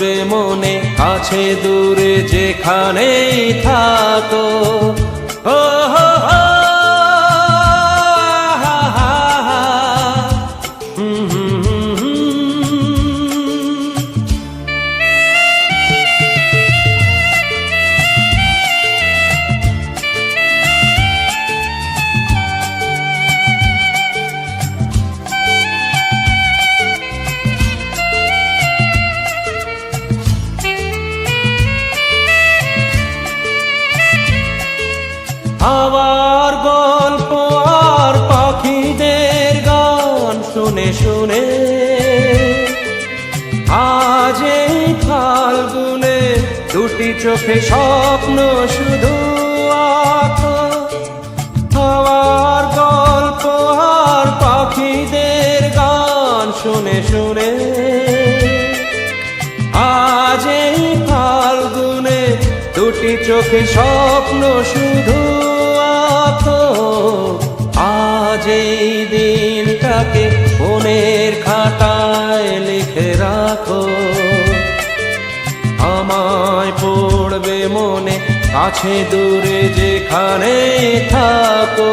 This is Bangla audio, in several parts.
পড়বে মনে কাছে দূরে যেখানেই থাকো। ও হো, হা। আবার গল্প আর পাখিদের গান শুনে শুনে। আজ এই ফাল্গুনে দুটি চোখে স্বপ্ন শুধু আবার গল্প আর পাখিদের গান শুনে শুনে। চোখে স্বপ্ন শুধু আজ এই দিনটাকে মনের খাতায় লিখে রাখো। আমায় পড়বে মনে, কাছে দূরে যেখানে থাকো।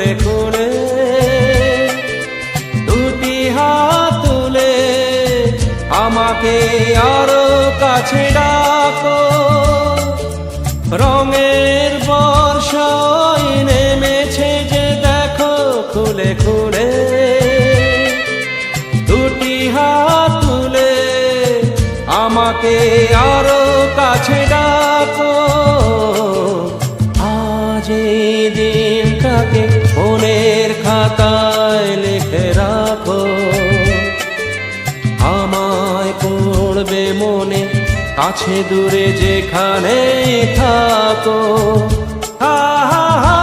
খুলে খুলে দুটি হাত তুলে আমাকে আরও কাছে ডাকো। রঙের বর্ষাই নেমেছে যে দেখো খুলে খুলে, দুটি হাত তুলে আমাকে আরও কাছে ডাকো। আজ এই দিনটাকে মনের খাতায় লিখে রাখো। আমায় পড়বে মনে, কাছে দূরে যেখানে থাকো। হা হা হা।